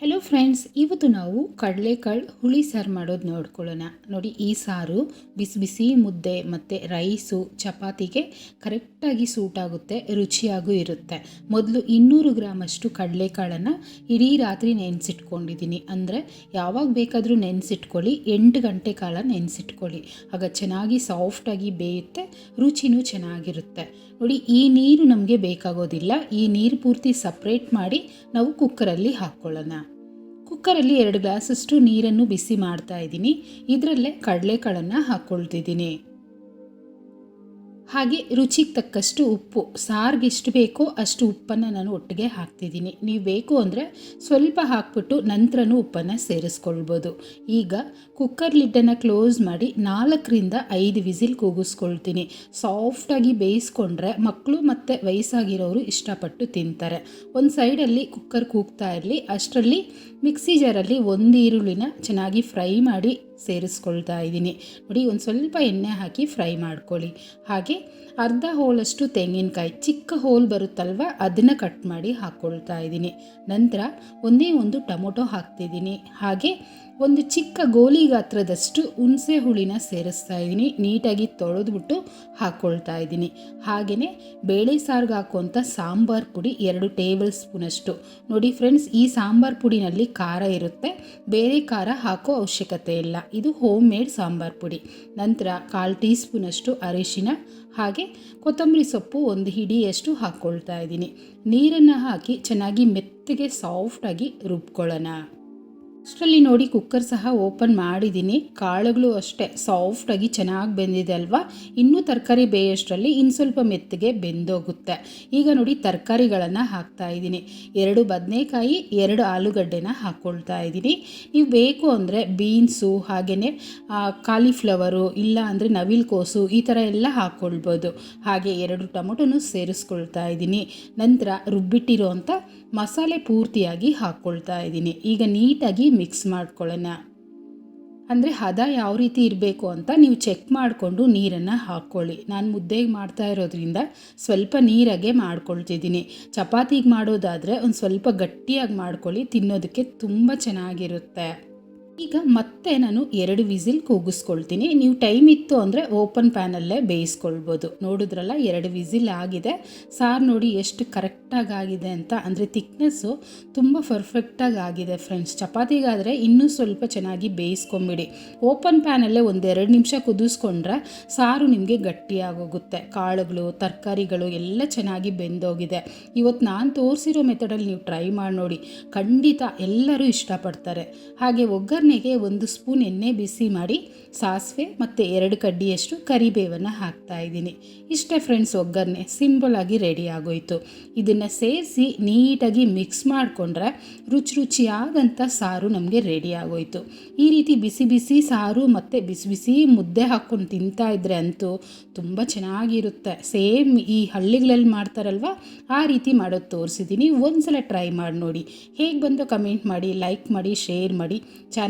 Hello friends ಇವತ್ತು ನಾವು ಕಡಲೆಕಾಳು ಹುಳಿ ಸಾರು ಮಾಡೋದು ನೋಡ್ಕೊಳ್ಳೋಣ. ನೋಡಿ ಈ ಸಾರು ಬಿಸಿ ಬಿಸಿ ಮುದ್ದೆ ಮತ್ತು ರೈಸು ಚಪಾತಿಗೆ ಕರೆಕ್ಟಾಗಿ ಸೂಟ್ ಆಗುತ್ತೆ, ರುಚಿಯಾಗೂ ಇರುತ್ತೆ. ಮೊದಲು ಇನ್ನೂರು ಗ್ರಾಮಷ್ಟು ಕಡಲೆಕಾಳನ್ನು ಇಡೀ ರಾತ್ರಿ ನೆನೆಸಿಟ್ಕೊಂಡಿದ್ದೀನಿ. ಅಂದರೆ ಯಾವಾಗ ಬೇಕಾದರೂ ನೆನೆಸಿಟ್ಕೊಳ್ಳಿ, ಎಂಟು ಗಂಟೆ ಕಾಲ ನೆನೆಸಿಟ್ಕೊಳ್ಳಿ. ಆಗ ಚೆನ್ನಾಗಿ ಸಾಫ್ಟಾಗಿ ಬೇಯುತ್ತೆ, ರುಚಿನೂ ಚೆನ್ನಾಗಿರುತ್ತೆ. ನೋಡಿ ಈ ನೀರು ನಮಗೆ ಬೇಕಾಗೋದಿಲ್ಲ, ಈ ನೀರು ಪೂರ್ತಿ ಸಪ್ರೇಟ್ ಮಾಡಿ ನಾವು ಕುಕ್ಕರಲ್ಲಿ ಹಾಕ್ಕೊಳ್ಳೋಣ. ಕುಕ್ಕರಲ್ಲಿ ಎರಡು ಗ್ಲಾಸಷ್ಟು ನೀರನ್ನು ಬಿಸಿ ಮಾಡ್ತಾ ಇದ್ದೀನಿ. ಇದರಲ್ಲೇ ಕಡಲೆಕಾಳನ್ನು ಹಾಕ್ಕೊಳ್ತಿದ್ದೀನಿ ಹಾಗೆ ರುಚಿಗೆ ತಕ್ಕಷ್ಟು ಉಪ್ಪು. ಸಾರಿಗೆ ಎಷ್ಟು ಬೇಕೋ ಅಷ್ಟು ಉಪ್ಪನ್ನು ನಾನು ಒಟ್ಟಿಗೆ ಹಾಕ್ತಿದ್ದೀನಿ. ನೀವು ಬೇಕು ಅಂದರೆ ಸ್ವಲ್ಪ ಹಾಕ್ಬಿಟ್ಟು ನಂತರನೂ ಉಪ್ಪನ್ನು ಸೇರಿಸ್ಕೊಳ್ಬೋದು. ಈಗ ಕುಕ್ಕರ್ ಲಿಡ್ಡನ್ನು ಕ್ಲೋಸ್ ಮಾಡಿ ನಾಲ್ಕರಿಂದ ಐದು ವಿಸಿಲ್ ಕೂಗಿಸ್ಕೊಳ್ತೀನಿ. ಸಾಫ್ಟಾಗಿ ಬೇಯಿಸ್ಕೊಂಡ್ರೆ ಮಕ್ಕಳು ಮತ್ತು ವಯಸ್ಸಾಗಿರೋರು ಇಷ್ಟಪಟ್ಟು ತಿಂತಾರೆ. ಒಂದು ಸೈಡಲ್ಲಿ ಕುಕ್ಕರ್ ಕೂಗ್ತಾ ಇರಲಿ, ಅಷ್ಟರಲ್ಲಿ ಮಿಕ್ಸಿ ಜಾರಲ್ಲಿ ಒಂದು ಈರುಳ್ಳಿನ ಚೆನ್ನಾಗಿ ಫ್ರೈ ಮಾಡಿ ಸೇರಿಸ್ಕೊಳ್ತಾ ಇದ್ದೀನಿ. ನೋಡಿ, ಒಂದು ಸ್ವಲ್ಪ ಎಣ್ಣೆ ಹಾಕಿ ಫ್ರೈ ಮಾಡ್ಕೊಳ್ಳಿ. ಹಾಗೆ ಅರ್ಧ ಹೋಲಷ್ಟು ತೆಂಗಿನಕಾಯಿ, ಚಿಕ್ಕ ಹೋಲ್ ಬರುತ್ತಲ್ವ, ಅದನ್ನು ಕಟ್ ಮಾಡಿ ಹಾಕ್ಕೊಳ್ತಾ ಇದ್ದೀನಿ. ನಂತರ ಒಂದೇ ಒಂದು ಟೊಮೊಟೊ ಹಾಕ್ತಿದ್ದೀನಿ. ಹಾಗೆ ಒಂದು ಚಿಕ್ಕ ಗೋಲಿ ಗಾತ್ರದಷ್ಟು ಹುಣಸೆ ಹುಳಿನ ಸೇರಿಸ್ತಾ ಇದ್ದೀನಿ. ನೀಟಾಗಿ ತೊಳೆದ್ಬಿಟ್ಟು ಹಾಕ್ಕೊಳ್ತಾ ಇದ್ದೀನಿ. ಹಾಗೆಯೇ ಬೇಳೆ ಸಾರ್ಗೆ ಹಾಕುವಂಥ ಸಾಂಬಾರು ಪುಡಿ ಎರಡು ಟೇಬಲ್ ಸ್ಪೂನಷ್ಟು. ನೋಡಿ, ಫ್ರೆಂಡ್ಸ್, ಈ ಸಾಂಬಾರು ಪುಡಿನಲ್ಲಿ ಖಾರ ಇರುತ್ತೆ. ಬೇರೆ ಖಾರ ಹಾಕೋ ಅವಶ್ಯಕತೆ ಇಲ್ಲ. ಇದು ಹೋಮ್ ಮೇಡ್ ಸಾಂಬಾರು ಪುಡಿ. ನಂತರ ಕಾಲು ಟೀ ಸ್ಪೂನಷ್ಟು ಅರಿಶಿನ, ಹಾಗೆ ಕೊತ್ತಂಬರಿ ಸೊಪ್ಪು ಒಂದು ಹಿಡಿಯಷ್ಟು ಹಾಕ್ಕೊಳ್ತಾ ಇದ್ದೀನಿ. ನೀರನ್ನು ಹಾಕಿ ಚೆನ್ನಾಗಿ ಮೆತ್ತಗೆ ಸಾಫ್ಟಾಗಿ ರುಬ್ಕೊಳ್ಳೋಣ. ಅಷ್ಟರಲ್ಲಿ ನೋಡಿ ಕುಕ್ಕರ್ ಸಹ ಓಪನ್ ಮಾಡಿದ್ದೀನಿ. ಕಾಳುಗಳು ಅಷ್ಟೇ ಸಾಫ್ಟಾಗಿ ಚೆನ್ನಾಗಿ ಬೆಂದಿದೆ ಅಲ್ವಾ? ಇನ್ನೂ ತರಕಾರಿ ಬೇಯೋಷ್ಟರಲ್ಲಿ ಇನ್ನು ಸ್ವಲ್ಪ ಮೆತ್ತಗೆ ಬೆಂದೋಗುತ್ತೆ. ಈಗ ನೋಡಿ ತರಕಾರಿಗಳನ್ನು ಹಾಕ್ತಾ ಇದ್ದೀನಿ. ಎರಡು ಬದನೆಕಾಯಿ, ಎರಡು ಆಲೂಗಡ್ಡೆನ ಹಾಕ್ಕೊಳ್ತಾ ಇದ್ದೀನಿ. ನೀವು ಬೇಕು ಅಂದರೆ ಬೀನ್ಸು ಹಾಗೆಯೇ ಕಾಲಿಫ್ಲವರು ಇಲ್ಲ ಅಂದರೆ ನವಿಲು ಕೋಸು ಈ ಥರ ಎಲ್ಲ ಹಾಕ್ಕೊಳ್ಬೋದು ಹಾಗೆ ಎರಡು ಟೊಮೊಟೊನು ಸೇರಿಸ್ಕೊಳ್ತಾ ಇದ್ದೀನಿ. ನಂತರ ರುಬ್ಬಿಟ್ಟಿರೋ ಮಸಾಲೆ ಪೂರ್ತಿಯಾಗಿ ಹಾಕ್ಕೊಳ್ತಾ ಇದ್ದೀನಿ. ಈಗ ನೀಟಾಗಿ ಮಿಕ್ಸ್ ಮಾಡ್ಕೊಳ್ಳೋಣ ಅಂದರೆ ಹದ ಯಾವ ರೀತಿ ಇರಬೇಕು ಅಂತ ನೀವು ಚೆಕ್ ಮಾಡಿಕೊಂಡು ನೀರನ್ನು ಹಾಕ್ಕೊಳ್ಳಿ. ನಾನು ಮುದ್ದೆಗೆ ಮಾಡ್ತಾ ಇರೋದ್ರಿಂದ ಸ್ವಲ್ಪ ನೀರಾಗೆ ಮಾಡ್ಕೊಳ್ತಿದ್ದೀನಿ. ಚಪಾತಿಗೆ ಮಾಡೋದಾದರೆ ಒಂದು ಸ್ವಲ್ಪ ಗಟ್ಟಿಯಾಗಿ ಮಾಡ್ಕೊಳ್ಳಿ, ತಿನ್ನೋದಕ್ಕೆ ತುಂಬ ಚೆನ್ನಾಗಿರುತ್ತೆ. ಈಗ ಮತ್ತೆ ನಾನು ಎರಡು ವಿಸಿಲ್ ಕೂಗಿಸ್ಕೊಳ್ತೀನಿ. ನೀವು ಟೈಮ್ ಇತ್ತು ಅಂದರೆ ಓಪನ್ ಪ್ಯಾನಲ್ಲೇ ಬೇಯಿಸ್ಕೊಳ್ಬೋದು. ನೋಡಿದ್ರಲ್ಲ ಎರಡು ವಿಸಿಲ್ ಆಗಿದೆ. ಸಾರು ನೋಡಿ ಎಷ್ಟು ಕರೆಕ್ಟಾಗಿ ಆಗಿದೆ ಅಂತ. ಅಂದರೆ ತಿಕ್ನೆಸ್ಸು ತುಂಬ ಪರ್ಫೆಕ್ಟಾಗಿ ಆಗಿದೆ ಫ್ರೆಂಡ್ಸ್. ಚಪಾತಿಗಾದರೆ ಇನ್ನೂ ಸ್ವಲ್ಪ ಚೆನ್ನಾಗಿ ಬೇಯಿಸ್ಕೊಂಬಿಡಿ. ಓಪನ್ ಪ್ಯಾನಲ್ಲೇ ಒಂದೆರಡು ನಿಮಿಷ ಕುದಿಸ್ಕೊಂಡ್ರೆ ಸಾರು ನಿಮಗೆ ಗಟ್ಟಿಯಾಗೋಗುತ್ತೆ. ಕಾಳುಗಳು, ತರಕಾರಿಗಳು ಎಲ್ಲ ಚೆನ್ನಾಗಿ ಬೆಂದೋಗಿದೆ. ಇವತ್ತು ನಾನು ತೋರಿಸಿರೋ ಮೆಥಡಲ್ಲಿ ನೀವು ಟ್ರೈ ಮಾಡಿ ನೋಡಿ. ಖಂಡಿತ ಎಲ್ಲರೂ ಇಷ್ಟಪಡ್ತಾರೆ. ಹಾಗೆ ಒಗ್ಗರಣೆ ಒಗ್ಗರಣೆಗೆ ಒಂದು ಸ್ಪೂನ್ ಎಣ್ಣೆ ಬಿಸಿ ಮಾಡಿ ಸಾಸಿವೆ ಮತ್ತು ಎರಡು ಕಡ್ಡಿಯಷ್ಟು ಕರಿಬೇವನ್ನು ಹಾಕ್ತಾ ಇದ್ದೀನಿ. ಇಷ್ಟೇ ಫ್ರೆಂಡ್ಸ್ ಒಗ್ಗರಣೆ ಸಿಂಪಲ್ ಆಗಿ ರೆಡಿ ಆಗೋಯಿತು. ಇದನ್ನು ಸೇರಿಸಿ ನೀಟಾಗಿ ಮಿಕ್ಸ್ ಮಾಡಿಕೊಂಡ್ರೆ ರುಚಿ ರುಚಿಯಾದಂಥ ಸಾರು ನಮಗೆ ರೆಡಿ ಆಗೋಯಿತು. ಈ ರೀತಿ ಬಿಸಿ ಬಿಸಿ ಸಾರು ಮತ್ತು ಬಿಸಿ ಬಿಸಿ ಮುದ್ದೆ ಹಾಕ್ಕೊಂಡು ತಿಂತಾ ಇದ್ರೆ ಅಂತೂ ತುಂಬ ಚೆನ್ನಾಗಿರುತ್ತೆ. ಸೇಮ್ ಈ ಹಳ್ಳಿಗಳಲ್ಲಿ ಮಾಡ್ತಾರಲ್ವ, ಆ ರೀತಿ ಮಾಡೋದು ತೋರಿಸಿದ್ದೀನಿ ಒಂದು ಸಲ ಟ್ರೈ ಮಾಡಿ ನೋಡಿ. ಹೇಗೆ ಬಂದು ಕಮೆಂಟ್ ಮಾಡಿ ಲೈಕ್ ಮಾಡಿ ಶೇರ್ ಮಾಡಿ.